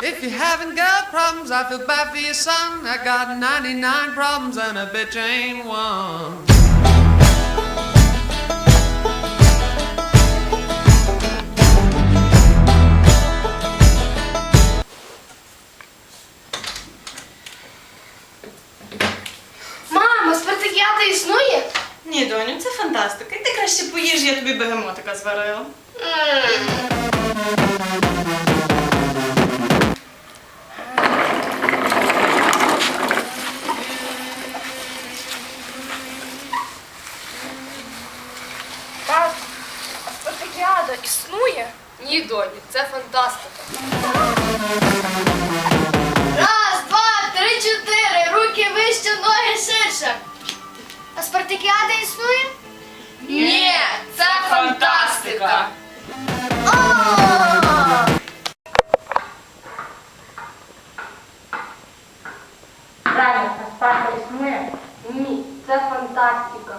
If you haven't got problems, I feel bad for your son. I got 99 problems and a bitch ain't one. Мамо, спартакіада існує? Ні, доню, це фантастика. І ти краще поїж, я тобі бегемотика зварила. Так, спартакіада існує? Ні, доні, це фантастика. Раз, два, три, чотири. Руки вище, ноги ширше. А спартакіада існує? Ні, це фантастика. Правильно, Спарта існує? Ні, це фантастика.